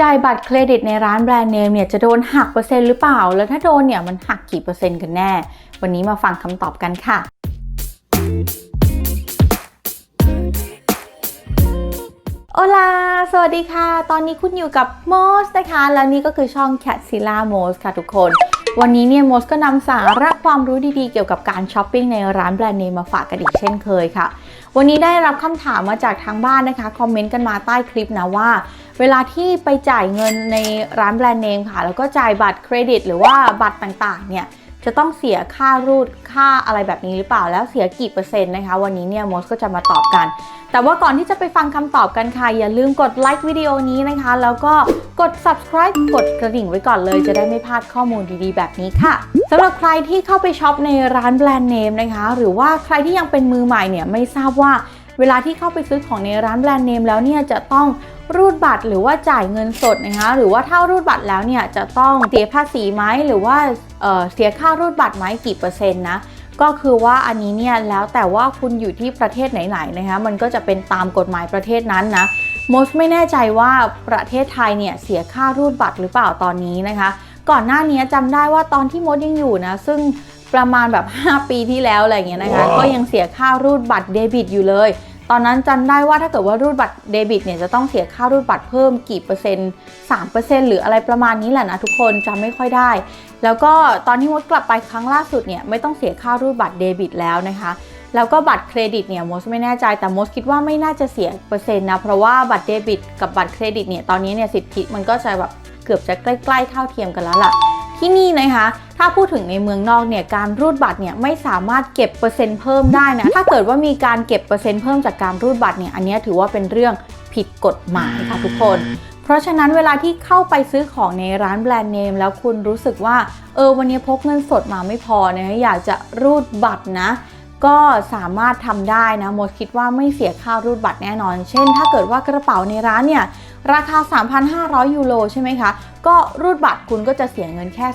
จ่ายบัตรเครดิตในร้านแบรนด์เนมเนี่ยจะโดนหักเปอร์เซ็นต์หรือเปล่า แล้วถ้าโดนเนี่ยมันหักกี่เปอร์เซ็นต์กันแน่ วันนี้มาฟังคำตอบกันค่ะโอลา สวัสดีค่ะ ตอนนี้คุณอยู่กับโมสนะคะ แล้วนี่ก็คือช่อง Cat z i l l a m o s ค่ะทุกคน วันนี้เนี่ยโมสก็นำสาระความรู้ดีๆ เกี่ยวกับการช้อปปิ้งในร้านแบรนด์เนมมาฝากกันอีกเช่นเคยค่ะ วันนี้ได้รับคำถามมาจากทางบ้านนะคะคอมเมนต์กันมาใต้คลิปนะว่า เวลาที่ไปจ่ายเงินในร้านแบรนด์เนมค่ะ แล้วก็จ่ายบัตรเครดิต หรือว่าบัตรต่างๆเนี่ย จะต้องเสียค่ารูดค่าอะไรแบบนี้หรือเปล่าแล้วเสียกี่เปอร์เซ็นต์นะคะ วันนี้เนี่ยโมสก็จะมาตอบกัน แต่ว่าก่อนที่จะไปฟังคำตอบกันค่ะ อย่าลืมกดไลค์วิดีโอนี้นะคะ แล้วก็กด subscribe กดกระดิ่งไว้ก่อนเลย จะได้ไม่พลาดข้อมูลดีๆ แบบนี้ค่ะสำหรับใครที่เข้าไปช็อปในร้านแบรนด์เนมนะคะ หรือว่าใครที่ยังเป็นมือใหม่เนี่ยไม่ทราบว่า เวลาที่เข้าไปซื้อของในร้านแบรนด์เนมแล้วเนี่ยจะต้องรูดบัตรหรือว่าจ่ายเงินสดนะคะหรือว่าถ้ารูดบัตรแล้วเนี่ยจะต้องเสียภาษีไหมหรือว่าเอ่อเสียค่ารูดบัตรไหมกี่เปอร์เซ็นต์นะก็คือว่าอันนี้เนี่ยแล้วแต่ว่าคุณอยู่ที่ประเทศไหนๆนะคะมันก็จะเป็นตามกฎหมายประเทศนั้นนะโมสไม่แน่ใจว่าประเทศไทยเนี่ยเสียค่ารูดบัตรหรือเปล่าตอนนี้นะคะ ก่อนหน้านี้จำได้ว่าตอนที่มดยังอยู่นะซึ่งประมาณแบบ 5 ปีที่แล้วอะไรอย่างเงี้ยนะคะ ก็ยังเสียค่ารูดบัตรเดบิตอยู่เลย ตอนนั้นจำได้ว่าถ้าเกิดว่ารูดบัตรเดบิตเนี่ยจะต้องเสียค่ารูดบัตรเพิ่มกี่เปอร์เซ็นต์3%หรืออะไรประมาณนี้แหละนะทุกคนจำไม่ค่อยได้ แล้วก็ตอนที่มดกลับไปครั้งล่าสุดเนี่ยไม่ต้องเสียค่ารูดบัตรเดบิตแล้วนะคะแล้วก็บัตรเครดิตเนี่ยมดไม่แน่ใจแต่มดคิดว่าไม่น่าจะเสียเปอร์เซ็นต์นะเพราะว่าบัตรเดบิตกับบัตรเครดิตเนี่ยตอนนี้เนี่ยสิทธิมันก็จะแบบเกือบจะใกล้ๆเท่าเทียมกันแล้วล่ะ ที่นี่นะคะ ถ้าพูดถึงในเมืองนอกเนี่ยการรูดบัตรเนี่ยไม่สามารถเก็บเปอร์เซ็นต์เพิ่มได้นะ ถ้าเกิดว่ามีการเก็บเปอร์เซ็นต์เพิ่มจากการรูดบัตรเนี่ยอันนี้ถือว่าเป็นเรื่องผิดกฎหมายค่ะทุกคน เพราะฉะนั้นเวลาที่เข้าไปซื้อของในร้านแบรนด์เนมแล้วคุณรู้สึกว่าเออวันนี้พกเงินสดมาไม่พอนะอยากจะรูดบัตรนะ ก็สามารถทำได้นะโมดคิดว่าไม่เสียค่ารูดบัตรแน่นอน เช่น ถ้าเกิดว่ากระเป๋าในร้านเนี่ยราคา 3,500 ยูโรใช่ไหมคะ ก็รูดบัตรคุณก็จะเสียเงินแค่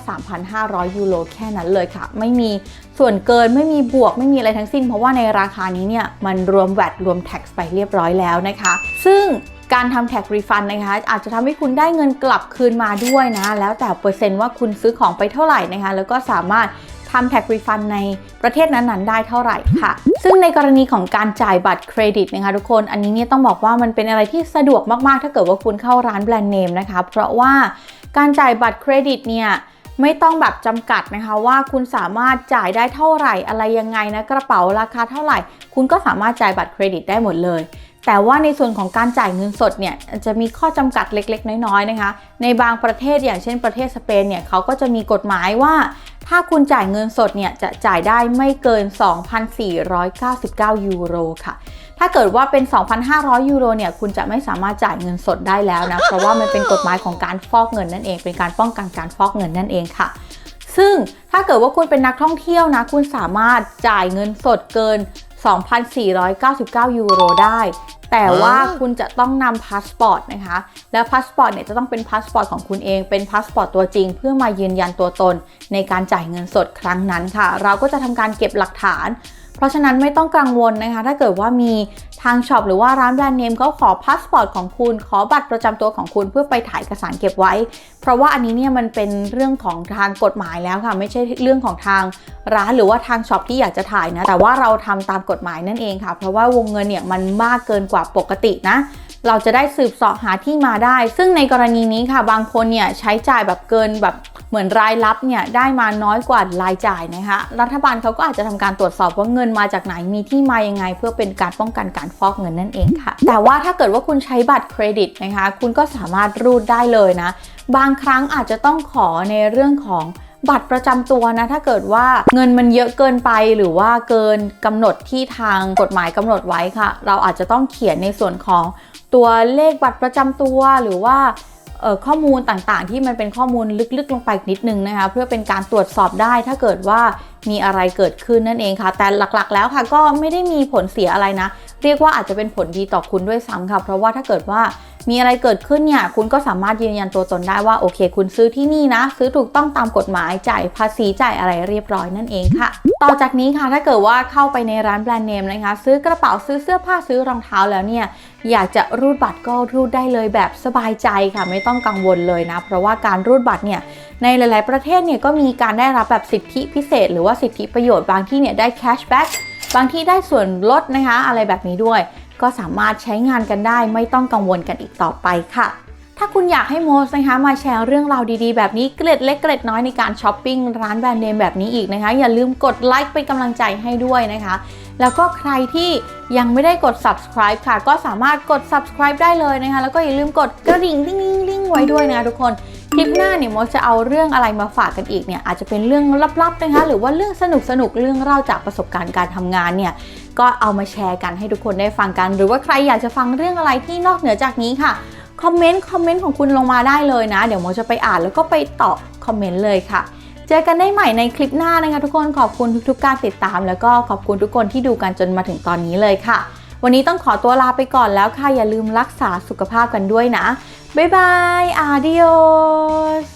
3,500 ยูโรแค่นั้นเลยค่ะ ไม่มีส่วนเกินไม่มีบวกไม่มีอะไรทั้งสิ้น เพราะว่าในราคานี้เนี่ยมันรวมแวดรวมแท็กไปเรียบร้อยแล้วนะคะ ซึ่งการทำแท็กรีฟันนะคะ อาจจะทำให้คุณได้เงินกลับคืนมาด้วยนะ แล้วแต่เปอร์เซ็นต์ว่าคุณซื้อของไปเท่าไหร่นะคะ แล้วก็สามารถำแท็กรีฟันในประเทศนั้นๆ ได้เท่าไหร่ค่ะ ซึ่งในกรณีของการจ่ายบัตรเครดิตนะคะทุกคน อันนี้เนี่ยต้องบอกว่ามันเป็นอะไรที่สะดวกมากๆ ถ้าเกิดว่าคุณเข้าร้านแบรนด์เนมนะคะ เพราะว่าการจ่ายบัตรเครดิตเนี่ยไม่ต้องแบบจำกัดนะคะว่าคุณสามารถจ่ายได้เท่าไหร่อะไรยังไงนะกระเป๋าราคาเท่าไหร่ คุณก็สามารถจ่ายบัตรเครดิตได้หมดเลย แต่ว่าในส่วนของการจ่ายเงินสดเนี่ยจะมีข้อจำกัดเล็ก ๆ น้อยๆนะคะ ในบางประเทศอย่างเช่นประเทศสเปนเนี่ยเขาก็จะมีกฎหมายว่า ถ้าคุณจ่ายเงินสดเนี่ยจะจ่ายได้ไม่เกิน 2,499 ยูโรค่ะ ถ้าเกิดว่าเป็น 2,500 ยูโรเนี่ยคุณจะไม่สามารถจ่ายเงินสดได้แล้วนะ เพราะว่ามันเป็นกฎหมายของการฟอกเงินนั่นเอง เป็นการป้องกันการฟอกเงินนั่นเองค่ะ ซึ่งถ้าเกิดว่าคุณเป็นนักท่องเที่ยวนะ คุณสามารถจ่ายเงินสดเกิน 2,499 ยูโรได้ แต่ว่าคุณจะต้องนำพาสปอร์ตนะคะ และพาสปอร์ตเนี่ยจะต้องเป็นพาสปอร์ตของคุณเอง เป็นพาสปอร์ตตัวจริง เพื่อมายืนยันตัวตนในการจ่ายเงินสดครั้งนั้นค่ะ เราก็จะทำการเก็บหลักฐาน เพราะฉะนั้นไม่ต้องกังวลนะคะ ถ้าเกิดว่ามีทางช็อปหรือว่าร้านแบรนด์เนมเขาขอพาสปอร์ตของคุณ ขอบัตรประจำตัวของคุณเพื่อไปถ่ายเอกสารเก็บไว้ เพราะว่าอันนี้เนี่ยมันเป็นเรื่องของทางกฎหมายแล้วค่ะ ไม่ใช่เรื่องของทางร้านหรือว่าทางช็อปที่อยากจะถ่ายนะ แต่ว่าเราทำตามกฎหมายนั่นเองค่ะ เพราะว่าวงเงินเนี่ยมันมากเกินกว่าปกตินะ เราจะได้สืบสาะหาที่มาได้ ซึ่งในกรณีนี้ค่ะบางคนเนี่ยใช้จ่ายแบบเกินแบบเหมือนรายรับเนี่ยได้มาน้อยกว่ารายจ่ายนะคะรัฐบาลเขาก็อาจจะทำการตรวจสอบว่าเงินมาจากไหนมีที่มายังไง เพื่อเป็นการป้องกันการฟอกเงินนั่นเองค่ะ แต่ว่าถ้าเกิดว่าคุณใช้บัตรเครดิตนะคะ คุณก็สามารถรูดได้เลยนะ บางครั้งอาจจะต้องขอในเรื่องของบัตรประจำตัวนะถ้าเกิดว่าเงินมันเยอะเกินไปหรือว่าเกินกำหนดที่ทางกฎหมายกำหนดไว้ค่ะ เราอาจจะต้องเขียนในส่วนของ ตัวเลขบัตรประจำตัวหรือว่าข้อมูลต่างๆ ที่มันเป็นข้อมูลลึกๆลงไปนิดนึงนะคะ เพื่อเป็นการตรวจสอบได้ถ้าเกิดว่า มีอะไรเกิดขึ้นนั่นเองค่ะ แต่หลักๆ แล้วค่ะก็ไม่ได้มีผลเสียอะไรนะ เรียกว่าอาจจะเป็นผลดีต่อคุณด้วยซ้ำค่ะ เพราะว่าถ้าเกิดว่ามีอะไรเกิดขึ้นเนี่ย คุณก็สามารถยืนยันตัวตนได้ว่าโอเค คุณซื้อที่นี่นะ ซื้อถูกต้องตามกฎหมายจ่ายภาษีจ่ายอะไรเรียบร้อยนั่นเองค่ะ ต่อจากนี้ค่ะถ้าเกิดว่าเข้าไปในร้านแบรนด์เนมนะคะ ซื้อกระเป๋าซื้อเสื้อผ้าซื้อรองเท้าแล้วเนี่ย อยากจะรูดบัตรก็รูดได้เลยแบบสบายใจค่ะ ไม่ต้องกังวลเลยนะ เพราะว่าการรูดบัตรเนี่ยในหลาย ๆ ประเทศเนี่ยก็มีการได้รับแบบสิทธิพิเศษ หรือว่าสิทธิประโยชน์บางที่เนี่ยได้แคชแบ็กบางที่ได้ส่วนลดนะคะอะไรแบบนี้ด้วย ก็สามารถใช้งานกันได้ไม่ต้องกังวลกันอีกต่อไปค่ะถ้าคุณอยากให้โมสนะคะมาแชร์เรื่องราวดีๆ แบบนี้เกร็ดเล็กเกร็ดน้อยในการช้อปปิ้งร้านแบรนด์เนมแบบนี้อีกนะคะ อย่าลืมกดไลค์เป็นกำลังใจให้ด้วยนะคะ แล้วก็ใครที่ยังไม่ได้กด subscribe ค่ะ ก็สามารถกด subscribe ได้เลยนะคะ แล้วก็อย่าลืมกดกระดิ่งดิ้งดิ้งไว้ด้วยนะทุกคน คลิปหน้าเนี่ยโมจะเอาเรื่องอะไรมาฝากกันอีกเนี่ยอาจจะเป็นเรื่องลับๆนะคะหรือว่าเรื่องสนุกสนุกๆเรื่องเล่าจากประสบการณ์การทำงานเนี่ยก็เอามาแชร์กันให้ทุกคนได้ฟังกัน หรือว่าใครอยากจะฟังเรื่องอะไรที่นอกเหนือจากนี้ค่ะคอมเมนต์คอมเมนต์ของคุณลงมาได้เลยนะ เดี๋ยวโมจะไปอ่านแล้วก็ไปตอบคอมเมนต์เลยค่ะ เจอกันได้ใหม่ในคลิปหน้านะคะทุกคนขอบคุณทุกๆ การติดตาม แล้วก็ขอบคุณทุกคนที่ดูกันจนมาถึงตอนนี้เลยค่ะ วันนี้ต้องขอตัวลาไปก่อนแล้วค่ะอย่าลืมรักษาสุขภาพกันด้วยนะ บ๊ายบายอาดิโอส